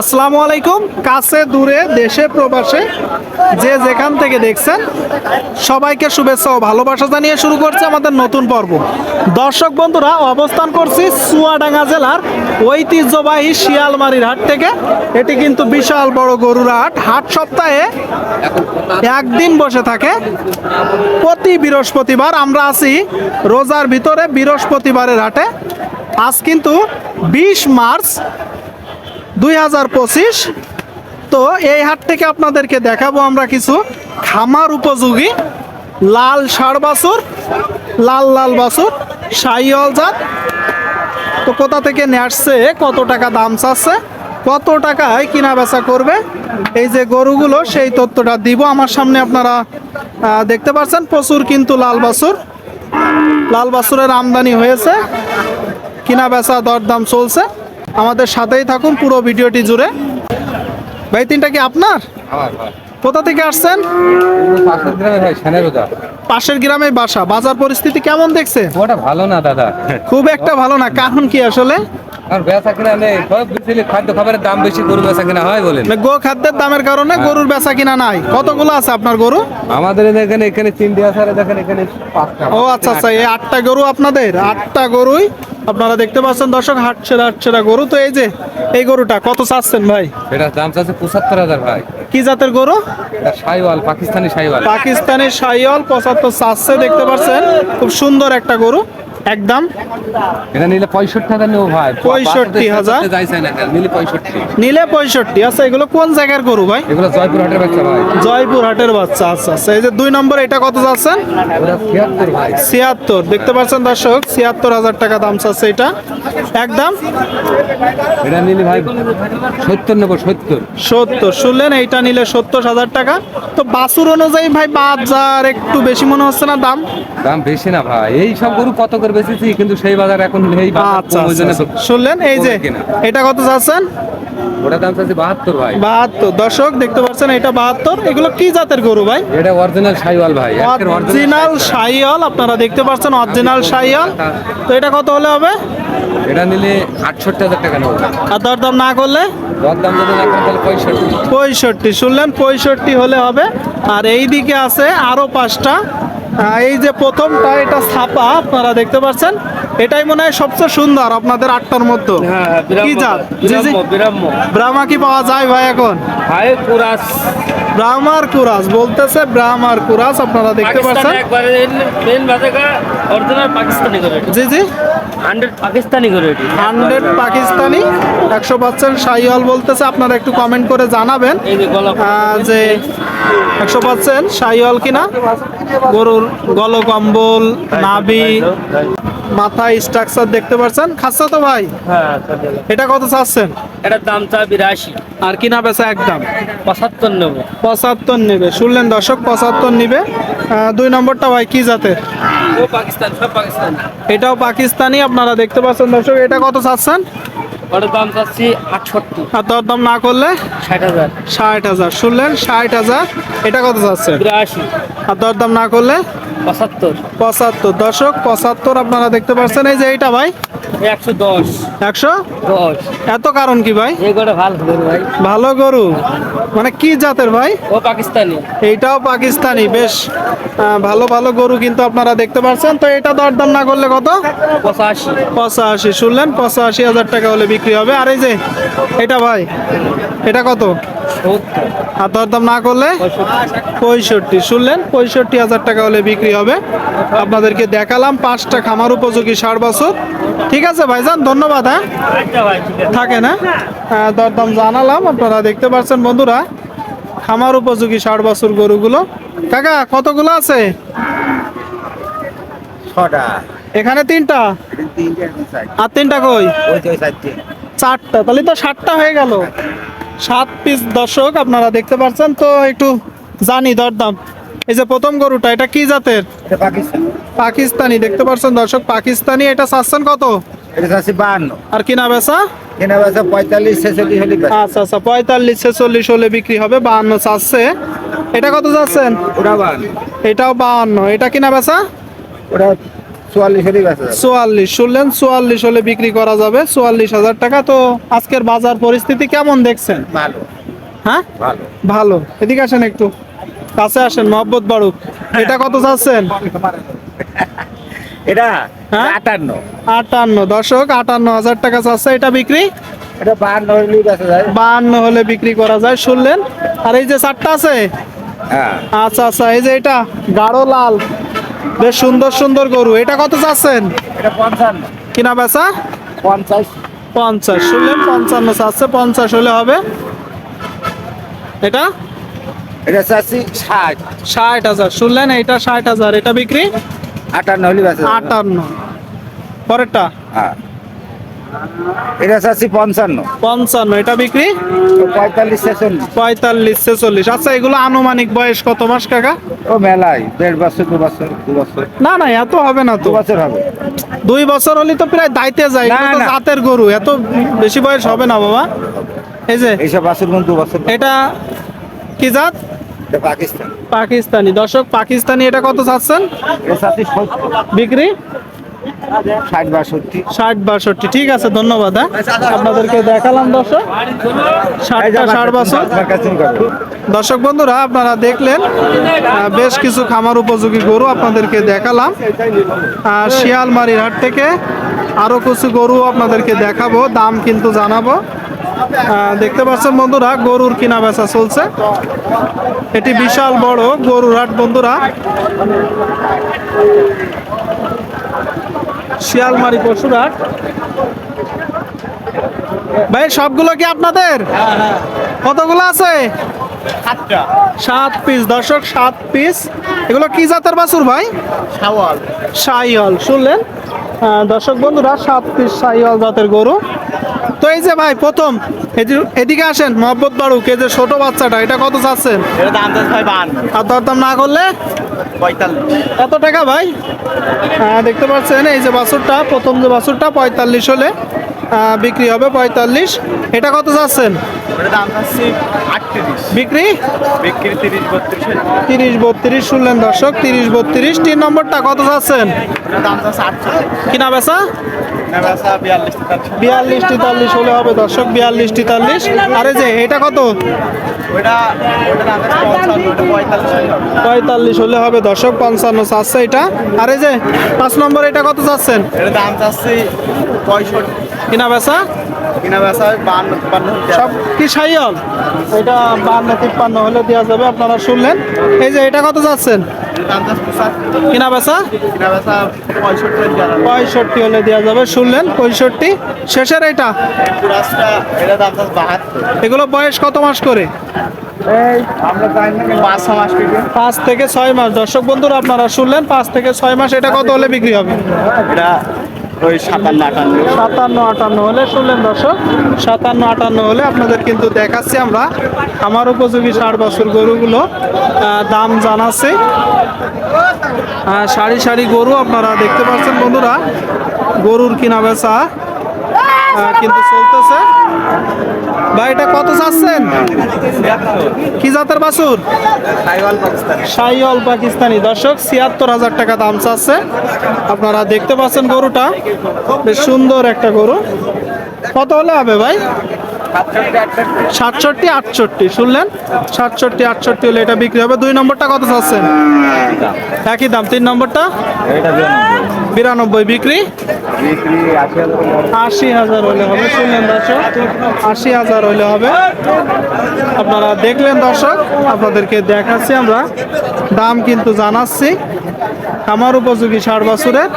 আসসালামু আলাইকুম। কাছে, দূরে, দেশে, প্রবাসে, যে যেখান থেকে দেখছেন, সবাইকে শুভেচ্ছা ও ভালোবাসা জানিয়ে শুরু করছে আমাদের নতুন পর্ব। দর্শক বন্ধুরা, অবস্থান করছি চুয়াডাঙ্গা জেলার ঐতিহ্যবাহী শিয়ালমারির হাট থেকে। এটি কিন্তু বিশাল বড় গরুর হাট। হাট সপ্তাহে একদিন বসে থাকে। প্রতি বৃহস্পতিবার আমরা আছি রোজার ভিতরে বৃহস্পতিবারের হাটে। আজ কিন্তু বিশ মার্চ দুই হাজার পঁচিশ। তো এই হাট থেকে আপনাদেরকে দেখাবো আমরা কিছু খামার উপযোগী লাল ষাড় বাছুর, লাল লাল বাছুর সাইয়ল জাত। তো কোথা থেকে আসছে, কত টাকা দাম চাচ্ছে, কত টাকায় কিনা বেচা করবে, এই যে গরুগুলো, সেই তথ্যটা দিব। আমার সামনে আপনারা দেখতে পাচ্ছেন, প্রচুর কিন্তু লাল বাছুর। লাল বাছুরের আমদানি হয়েছে, কিনা বেচা দরদাম চলছে। আমাদের সাথেই থাকুন পুরো ভিডিওটি জুড়ে। ভাই তিনটা কি আপনার? কোথা থেকে আসছেন? পাশের গ্রামে বাসা। বাজার পরিস্থিতি কেমন দেখছে ওটা ভালো না দাদা। খুব একটা ভালো না। কারণ কি আসলে? বেচা কিনা নেই। সব খাদ্য খাবারের দাম বেশি গরু বেচা কিনা হয় বলেন। গো খাদ্যের দামের কারণে গরুর বেচা কিনা নাই। কতগুলো আছে আপনার গরু? আমাদের এখানে এখানে তিনটে আছে আর দেখেন এখানে ও আচ্ছা আচ্ছা এই আটটা গরু আপনাদের? আটটা গরুই আপনারা দেখতে পাচ্ছেন দর্শক হাটছেরা হাটছেরা গরু। তো এই যে এই গরুটা কত চাচ্ছেন ভাই? এটা দাম চাচ্ছে পঁচাত্তর হাজার ভাই। কি জাতের গরু? সাইওয়াল পাকিস্তানি সাইওয়াল। পাকিস্তানি সাইওয়াল পঁচাত্তর চাচ্ছে দেখতে পাচ্ছেন। খুব সুন্দর একটা গরু। একদম এটা নিলে পঁয়ষট্টি হাজার নেব ভাই। 65,000 যাইছে না নিলে পঁয়ষট্টি। নিলে পঁয়ষট্টি। আচ্ছা এগুলো কোন জায়গার গরু ভাই? এগুলো জয়পুর হাটের বাচ্চা ভাই। জয়পুর হাটের বাচ্চা। আচ্ছা আচ্ছা এই যে দুই নম্বর এটা কত ছিয়াত্তর ছিয়াত্তর। দেখতে পাচ্ছেন দর্শক ছিয়াত্তর হাজার টাকা দাম চাচ্ছে এটা। একদম এটা নিলে ভাই সত্তর নেব সত্তর। সত্তর। শুনলেন এইটা নিলে সত্তর হাজার টাকা। তো বাসুর অনুযায়ী ভাই বাজার একটু বেশি মনে হচ্ছে না দাম? দাম বেশি না ভাই। এই সব গরু কত করে বেচেছি কিন্তু সেই বাজার এখন এই আচ্ছা আচ্ছা, আচ্ছা। শুনলেন এই যে এটা কত চাচ্ছেন? ওটা দাম চাচ্ছে বাহাত্তর ভাই। বাহাত্তর। দর্শক দেখতে পাচ্ছেন এটা বাহাত্তর। এগুলো কি জাতের গরু ভাই? এটা অরিজিনাল সাইওয়াল ভাই। অরিজিনাল সাইয়াল আপনারা দেখতে পাচ্ছেন অরিজিনাল সাইয়াল তো এটা কত হলে হবে? এটা নিলে আটষট্টি হাজার টাকা নেব। আর দরদাম না করলে? যদি না তাহলে পঁয়ষট্টি। পঁয়ষট্টি। শুনলেন পঁয়ষট্টি হলে হবে। আর এই দিকে আছে আরও পাঁচটা। এই যে প্রথমটা এটা ছাপা আপনারা দেখতে পাচ্ছেন। এটাই মনে হয় সবচেয়ে সুন্দর আপনাদের আটটার মধ্যে। কি জাত? জি জি। ব্রাহ্মা কি পাওয়া যায় ভাই এখন? কুরাস। ব্রাহ্মার কুরাস বলতেছে ব্রাহ্মার কুরাস আপনারা দেখতে পাচ্ছেন। জি জি। হান্ড্রেড পাকিস্তানি করে হান্ড্রেড পাকিস্তানি একশো পার্সেন্ট শাহিওয়াল বলতেছে আপনারা একটু কমেন্ট করে জানাবেন। যে একশো পার্সেন্ট শাহিওয়াল কিনা? গরুর গলকম্বল নাভি মাথায় স্ট্রাকচার দেখতে পাচ্ছেন খাচ্ছা তো ভাই? হ্যাঁ এটা কত চাচ্ছেন? এটার দাম চা বিরাশি। আর কিনা বেচা একদম? পঁচাত্তর নেব। পঁচাত্তর নেবে। শুনলেন দর্শক পঁচাত্তর নিবে। দুই নম্বরটা ভাই কি জাতের? পাকিস্তান সব পাকিস্তান। এটাও পাকিস্তানি আপনারা দেখতে পাচ্ছেন দর্শক এটা কত চাচ্ছেন? ওটার দাম চাচ্ছি আটষট্টি। আর দরদাম না করলে? ষাট হাজার। ষাট হাজার। শুনলেন ষাট হাজার। এটা কত চাচ্ছেন? বিরাশি। আর দরদাম না করলে? পঁচাত্তর। পঁচাত্তর। দশক পঁচাত্তর আপনারা দেখতে পাচ্ছেন। এই যে এইটা ভাই? একশো দশ। একশো? দশ। এত কারণ কি ভাই? ভালো হবে ভাই। ভালো গরু। মানে কি জাতের ভাই? ও পাকিস্তানি। এইটাও পাকিস্তানি বেশ। ভালো ভালো গরু কিন্তু আপনারা দেখতে পাচ্ছেন। তো এটা দরদাম না করলে কত? পঁচাশি। পঁচাশি। শুনলেন পঁচাশি হাজার টাকা হলে বিক্রি হবে। আর এই যে এটা ভাই এটা কত? আর দরদাম না করলে পঁয়ষট্টি। শুনলেন? পঁয়ষট্টি হাজার টাকা হলে বিক্রি হবে। আপনাদেরকে দেখালাম পাঁচটা খামার উপযোগী ষাট বছর। ঠিক আছে ভাইজান? ধন্যবাদ হ্যাঁ? থাকে না হ্যাঁ, দরদাম জানালাম। আপনারা দেখতে পাচ্ছেন বন্ধুরা খামার উপযোগী ষাট বছর গরুগুলো। কাকা কতগুলো আছে? ছটা। এখানে তিনটা? আর তিনটা কই? চারটা। তাহলে তো ষাটটা হয়ে গেল। সাত পিস দর্শক আপনারা দেখতে পাচ্ছেন তো একটু জানি দরদাম। এই যে প্রথম গরুটা এটা কি জাতের? পাকিস্তানি। দেখতে পাচ্ছেন দর্শক পাকিস্তানি এটা চাচ্ছেন কত? এটা আর কিনা বেচা? আচ্ছা আচ্ছা পঁয়তাল্লিশ ছেচল্লিশ হলে বিক্রি হবে বাহান্ন চাচ্ছে। এটা কত যাচ্ছেন এটাও বাহান্ন। এটা কিনা বেচা? ওটা চুয়াল্লিশ শুনলেন হলে বিক্রি করা যাবে চুয়াল্লিশ হাজার টাকা। তো আজকের বাজার পরিস্থিতি কেমন দেখছেন? ভালো। হ্যাঁ? ভালো। ভালো। এদিকে আসেন একটু। কাছে আসেন মহব্বত বাড়ুক। এটা কত চাচ্ছেন? এটা হ্যাঁ? আটান্ন। আটান্ন। আটান্ন হাজার টাকা চাচ্ছে এটা বিক্রি। এটা বাহান্ন বেঁচে যায়। বাহান্ন হলে বিক্রি করা যায় শুনলেন। আর এই যে চারটা আছে? হ্যাঁ। আচ্ছা আচ্ছা এই যে এটা গাঢ় লাল। বেশ সুন্দর সুন্দর গরু। এটা কত চাচ্ছেন? এটা কিনা বেচা? পঞ্চাশ। পঞ্চাশ শুনলেন পঞ্চান্ন চাচ্ছে পঞ্চাশ হলে হবে? এটা? এটা চাচ্ছি ষাট। ষাট হাজার। শুনলেন এইটা ষাট হাজার। এটা বিক্রি? আটান্ন যাবে। আটান্ন। পরেরটা? হ্যাঁ। এটা চাচ্ছি পঞ্চান্ন। পঞ্চান্ন এটা বিক্রি? পঁয়তাল্লিশ ছেচল্লিশ। পঁয়তাল্লিশ ছেচল্লিশ। আচ্ছা এগুলো আনুমানিক বয়স কত মাস কাকা? ও মেলাই দেড় বছর দু বছর দু বছর। না না এত হবে না তো। বছর হবে। দুই বছর হলে তো প্রায় দাইতে যায়। জাতের গরু এত বেশি বয়স হবে না বাবা। এই যে এইসব বছর দু বছর। এটা কি জাত? পাকিস্তান। পাকিস্তানি। দর্শক পাকিস্তানি এটা কত চাচ্ছেন? বিক্রি? ষাট বাষট্টি। ষাট বাষট্টি ঠিক আছে ধন্যবাদ হ্যাঁ। আপনাদেরকে দেখালাম দর্শক। ষাটটা ষাট বছর দর্শক বন্ধুরা আপনারা দেখলেন বেশ কিছু খামার উপযোগী গরু আপনাদেরকে দেখালাম। শিয়ালমারির হাট থেকে আরও কিছু গরু আপনাদেরকে দেখাবো দাম কিন্তু জানাব। দেখতে পাচ্ছেন বন্ধুরা গরুর কিনা বেচা চলছে। এটি বিশাল বড় গরুর হাট বন্ধুরা। শিয়ালমারি পশুর হাট ভাই সবগুলো কি আপনাদের? কতগুলো আছে? সাত পিস দর্শক সাত পিস। এগুলো কি জাতের বাছুর ভাই? সাইহল শুনলেন? দর্শক বন্ধুরা সাত পিস সাইহল জাতের গরু। তো এই যে ভাই প্রথম এদিকে আসেন মোহাম্মদ বাড়ুক এই যে ছোট বাচ্চাটা এটা কত চাচ্ছেন? আর দরদাম না করলে? পঁয়তাল্লিশ। এত টাকা ভাই? হ্যাঁ দেখতে পাচ্ছেন এই যে বাছুরটা প্রথম যে বাছুরটা পঁয়তাল্লিশ হলে বিক্রি হবে পঁয়তাল্লিশ। এটা কত আটত্রিশ। বিক্রি? বিক্রি তিরিশ বত্রিশ তিরিশ বত্রিশ শুনলেন দর্শক তিরিশ বত্রিশ। তিন নম্বরটা কত আটচল্লিশ। কিনা বেচা? বিয়াল্লিশ তেতাল্লিশ? হলে হবে দর্শক বিয়াল্লিশ তেতাল্লিশ। আরে যে এটা কত? পঁয়তাল্লিশ হলে হবে। দর্শক পঞ্চান্ন চাচ্ছে এটা। আরে যে পাঁচ নম্বর এটা কত চাচ্ছেন? এটা দাম চাচ্ছি পঁয়ষট্টি। কিনা বেচা? সব কি সাইয়ল? এটা বান্ন তিপ্পান্ন হলে দেওয়া যাবে আপনারা শুনলেন। এই যে এটা কত যাচ্ছেন দাম চাচ্ছে পঁচাত্তর কিনা বেচা? পঁয়ষট্টি হলে দেওয়া যাবে, শুনলেন, পঁয়ষট্টি। শেষের এটা? এগুলো বয়স কত মাস করে? পাঁচ থেকে ছয় মাস। দর্শক বন্ধুরা, আপনারা শুনলেন, পাঁচ থেকে ছয় মাস এটা কত হলে বিক্রি হবে? এটা ওই সাতান্ন, আটান্ন। সাতান্ন, আটান্ন হলে শুনলেন দর্শক। সাতান্ন, আটান্ন হলে আপনাদের কিন্তু দেখাচ্ছি আমরা আমার উপযোগী ষাট বছর গরুগুলো। দাম জানাচ্ছি। সারি সারি গরু আপনারা দেখতে পাচ্ছেন বন্ধুরা। গরুর কিনা বেচা কিন্তু চলতেছে। ভাই এটা কত চাচ্ছেন? কি জাতের বাসুর সাইওয়াল পাকিস্তানি। দর্শক ছিয়াত্তর হাজার টাকা দাম চাচ্ছে। আপনারা দেখতে পাচ্ছেন গরুটা। বেশ সুন্দর একটা গরু। কত হলে হবে ভাই? সাতষট্টি আটষট্টি। শুনলেন? সাতষট্টি আটষট্টি হলে এটা বিক্রি হবে। দুই নম্বরটা কত চাচ্ছেন? একই দাম। তিন নম্বরটা? বিরানব্বই বিক্রি? আশি হাজার হলে হবে, শুনলেন দর্শক, আশি হাজার হলে হবে। আপনারা দেখলেন দর্শক, আপনাদেরকে দেখাচ্ছি আমরা, দাম কিন্তু জানাচ্ছি। আমার উপযোগী ষাট বছরের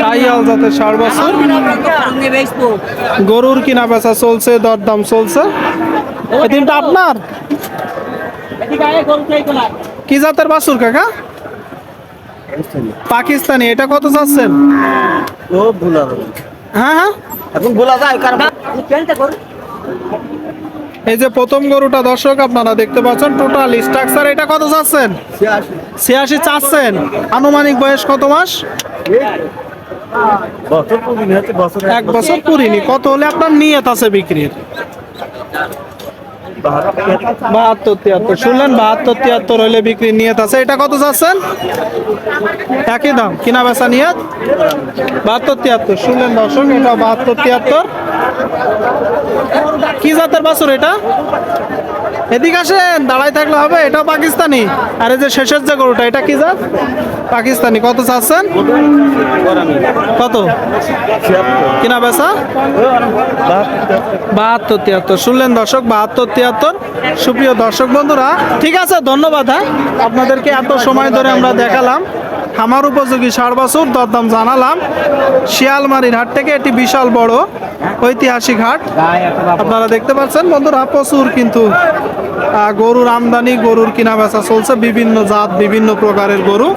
সাইয়াল জাতের ষাট বছর। গরুর কিনা বেচা চলছে, দরদাম চলছে। তিনটা আপনার? কি জাতের বাছুর, কাকা? পাকিস্তানি। এটা কত চাচ্ছেন? ও ভুল হ্যাঁ হ্যাঁ। এখন ভোলা যায় কারণ এই যে প্রথম গরুটা দর্শক আপনারা দেখতে পাচ্ছেন টোটাল স্ট্রাকচার এটা কত চাচ্ছেন? ছিয়াশি। চাচ্ছেন। আনুমানিক বয়স কত মাস? এক বছর। পুরিনি কত হলে আপনার নিয়ত আছে বিক্রির? বাহাত্তর, তিয়াত্তর। শুনলেন, বাহাত্তর, তিয়াত্তর হলে বিক্রি নিয়ত আছে। এটা কত চাচ্ছেন? একই দাম, কিনা বেচা নিয়ত? বাহাত্তর, তিয়াত্তর। শুনলেন, দর্শক, এটা বাহাত্তর, তিয়াত্তর। কি জাতের বাছুর এটা? এদিকে আসেন দাঁড়াই থাকলে হবে এটা পাকিস্তানি। আর এই যে শেষের যে গরুটা, এটা কি জাত? পাকিস্তানি, কত চাচ্ছেন? কত? কিনা বেচা? বাহাত্তর, তিয়াত্তর। শুনলেন দর্শক, বাহাত্তর, তিয়াত্তর। সুপ্রিয় দর্শক বন্ধুরা, ঠিক আছে, ধন্যবাদ হ্যাঁ? আপনাদেরকে এত সময় ধরে আমরা দেখালাম। খামার উপযোগী ষাট বছর, দরদাম জানালাম। শিয়ালমারির হাট থেকে এটি বিশাল বড়। ঐতিহাসিক হাট। আপনারা দেখতে পাচ্ছেন বন্ধুরা, প্রচুর কিন্তু গরুর আমদানি, গরুর কেনা বেচা চলছে। বিভিন্ন জাত, বিভিন্ন প্রকারের গরু।